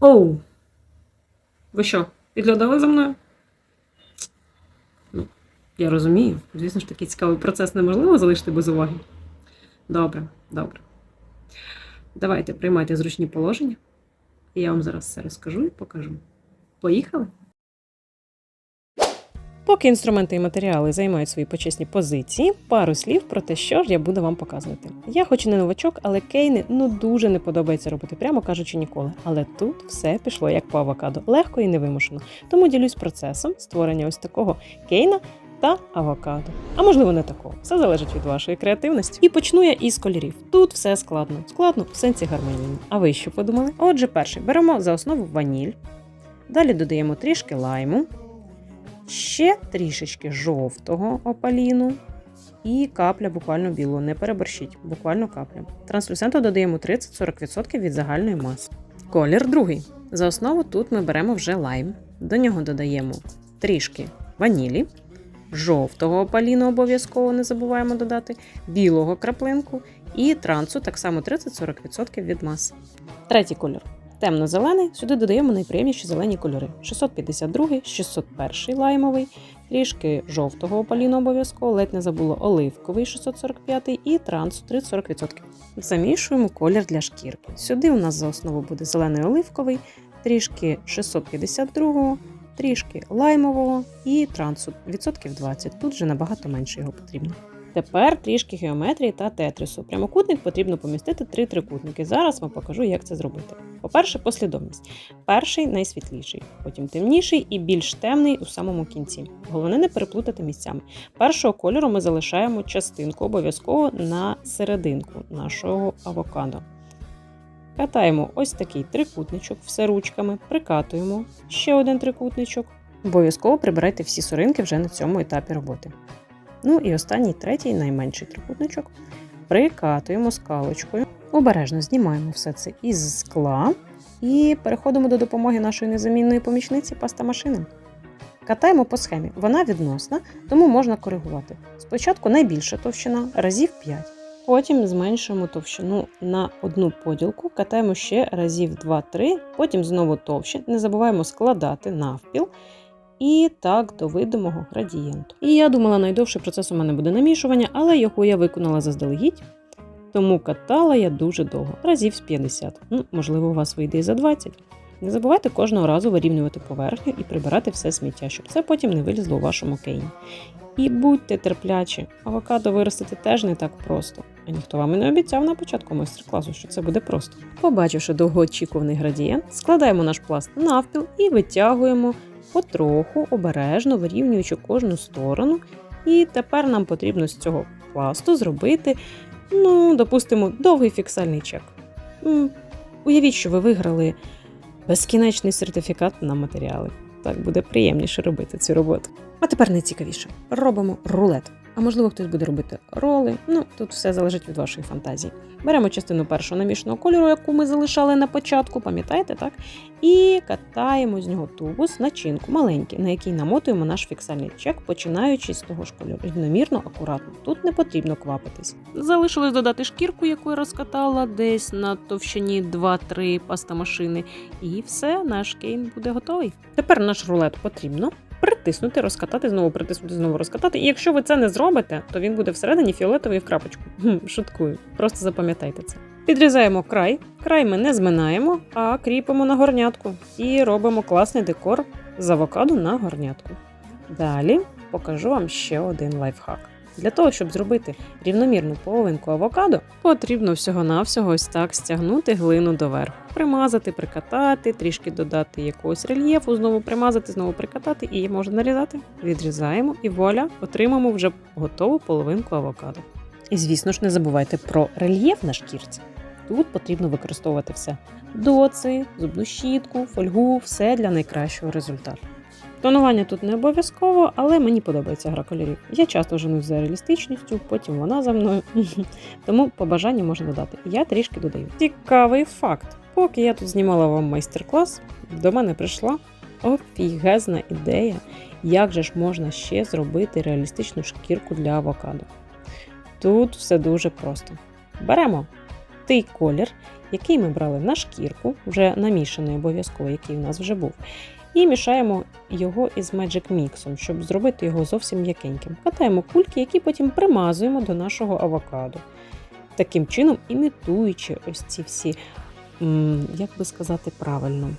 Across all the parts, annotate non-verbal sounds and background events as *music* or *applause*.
Оу! Ви що, підглядали за мною? Ну, я розумію. Звісно ж, такий цікавий процес неможливо залишити без уваги. Добре, добре. Давайте приймайте зручні положення. І я вам зараз все розкажу і покажу. Поїхали? Поки інструменти і матеріали займають свої почесні позиції, пару слів про те, що ж я буду вам показувати. Я хоч і не новачок, але кейни ну дуже не подобається робити, прямо кажучи, ніколи. Але тут все пішло як по авокадо, легко і невимушено. Тому ділюсь процесом створення ось такого кейна та авокадо. А можливо, не такого. Все залежить від вашої креативності. І почну я із кольорів. Тут все складно. Складно в сенсі гармонійно. А ви що подумали? Отже, перший беремо за основу ваніль. Далі додаємо трішки лайму, ще трішечки жовтого опаліну і капля буквально білого. Не переборщіть, буквально капля. Транслюсенту додаємо 30-40% від загальної маси. Колір другий. За основу тут ми беремо вже лайм. До нього додаємо трішки ванілі, жовтого опаліну обов'язково не забуваємо додати, білого краплинку і трансу так само 30-40% від маси. Третій колір. Темно-зелений. Сюди додаємо найприємніші зелені кольори: 652, 601 лаймовий, трішки жовтого опаліну обов'язково, ледь не забула оливковий 645 і трансу 30-40%. Замішуємо колір для шкірки. Сюди у нас за основу буде зелений оливковий, трішки 652, трішки лаймового і трансу відсотків 20. Тут вже набагато менше його потрібно. Тепер трішки геометрії та тетрису. Прямокутник потрібно помістити три трикутники. Зараз вам покажу, як це зробити. По-перше, послідовність. Перший найсвітліший, потім темніший і більш темний у самому кінці. Головне не переплутати місцями. Першого кольору ми залишаємо частинку обов'язково на серединку нашого авокадо. Катаємо ось такий трикутничок, все ручками, прикатуємо ще один трикутничок. Обов'язково прибирайте всі соринки вже на цьому етапі роботи. Ну і останній, третій, найменший трикутничок. Прикатуємо скалочкою. Обережно знімаємо все це із скла і переходимо до допомоги нашої незамінної помічниці пастамашини. Катаємо по схемі. Вона відносна, тому можна коригувати. Спочатку найбільша товщина разів 5. Потім зменшуємо товщину на одну поділку, катаємо ще разів 2-3, потім знову товще. Не забуваємо складати навпіл. І так до видимого градієнту. І я думала, найдовший процес у мене буде намішування, але його я виконала заздалегідь. Тому катала я дуже довго, разів з 50. Ну, можливо, у вас вийде і за 20. Не забувайте кожного разу вирівнювати поверхню і прибирати все сміття, щоб це потім не вилізло у вашому кейні. І будьте терплячі, авокадо виростити теж не так просто. А ніхто вам і не обіцяв на початку майстер-класу, що це буде просто. Побачивши довгоочікуваний градієнт, складаємо наш пласт навпіл і витягуємо потроху, обережно вирівнюючи кожну сторону. І тепер нам потрібно з цього пласту зробити, ну, допустимо, довгий фіксальний чек. Уявіть, що ви виграли безкінечний сертифікат на матеріали. Так буде приємніше робити цю роботу. А тепер найцікавіше. Робимо рулет. А можливо, хтось буде робити роли. Ну, тут все залежить від вашої фантазії. Беремо частину першого намішаного кольору, яку ми залишали на початку, пам'ятаєте, так? І катаємо з нього тубус, начинку маленький, на який намотуємо наш фіксальний чек, починаючи з того ж кольору. Рівномірно, акуратно. Тут не потрібно квапитись. Залишилось додати шкірку, яку я розкатала десь на товщині 2-3 пастамашини. І все, наш кейн буде готовий. Тепер наш рулет потрібно притиснути, розкатати, знову притиснути, знову розкатати. І якщо ви це не зробите, то він буде всередині фіолетовий в крапочку. *laughs* Хм, Шуткую, просто запам'ятайте це. Підрізаємо край. Край ми не зминаємо, а кріпимо на горнятку і робимо класний декор з авокадо на горнятку. Далі покажу вам ще один лайфхак. Для того, щоб зробити рівномірну половинку авокадо, потрібно всього-навсього ось так стягнути глину доверху, примазати, прикатати, трішки додати якогось рельєфу, знову примазати, знову прикатати і її можна нарізати. Відрізаємо і вуаля, отримаємо вже готову половинку авокадо. І звісно ж, не забувайте про рельєф на шкірці. Тут потрібно використовувати все: доци, зубну щітку, фольгу, все для найкращого результату. Тонування тут не обов'язково, але мені подобається гра кольорів. Я часто женусь за реалістичністю, потім вона за мною. *laughs* Тому по бажанню можна додати. Я трішки додаю. Цікавий факт. Поки я тут знімала вам майстер-клас, до мене прийшла офігезна ідея, як же ж можна ще зробити реалістичну шкірку для авокадо. Тут все дуже просто. Беремо той колір, який ми брали на шкірку, вже намішаний обов'язково, який у нас вже був. І мішаємо його із Magic Mix, щоб зробити його зовсім м'якеньким. Катаємо кульки, які потім примазуємо до нашого авокадо. Таким чином, імітуючи ось ці всі, як би сказати правильно,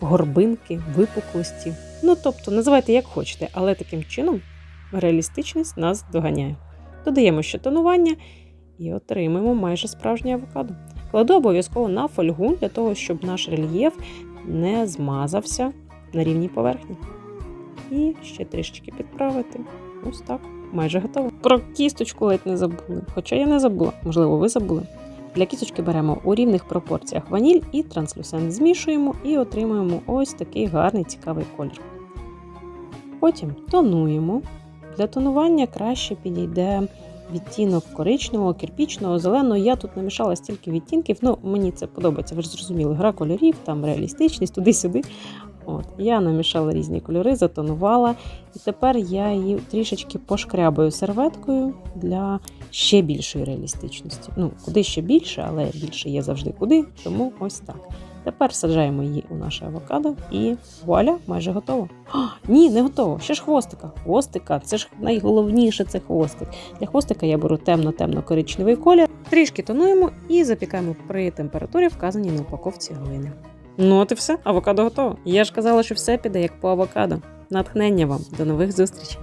горбинки, випуклості. Ну, тобто, називайте як хочете, але таким чином реалістичність нас доганяє. Додаємо ще тонування і отримаємо майже справжнє авокадо. Кладу обов'язково на фольгу для того, щоб наш рельєф не змазався на рівній поверхні. І ще трішечки підправити. Ось так, майже готово. Про кісточку ледь не забули. Хоча я не забула, можливо, ви забули. Для кісточки беремо у рівних пропорціях ваніль і транслюсент змішуємо і отримуємо ось такий гарний цікавий колір. Потім тонуємо. Для тонування краще підійде відтінок коричневого, кирпічного, зеленого. Я тут намішала стільки відтінків. Ну, мені це подобається. Ви ж зрозуміли, гра кольорів, там реалістичність, туди-сюди. От, я намішала різні кольори, затонувала, і тепер я її трішечки пошкрябаю серветкою для ще більшої реалістичності. Ну, куди ще більше, але більше є завжди куди, тому ось так. Тепер саджаємо її у наше авокадо і вуаля, майже готово. А, ні, не готово. Ще ж хвостика. Хвостика, це ж найголовніше це хвостик. Для хвостика я беру темно-темно-коричневий колір, трішки тонуємо і запікаємо при температурі, вказаній на упаковці глини. Ну, от і все, авокадо готово. Я ж казала, що все піде як по авокадо. Натхнення вам, до нових зустрічей!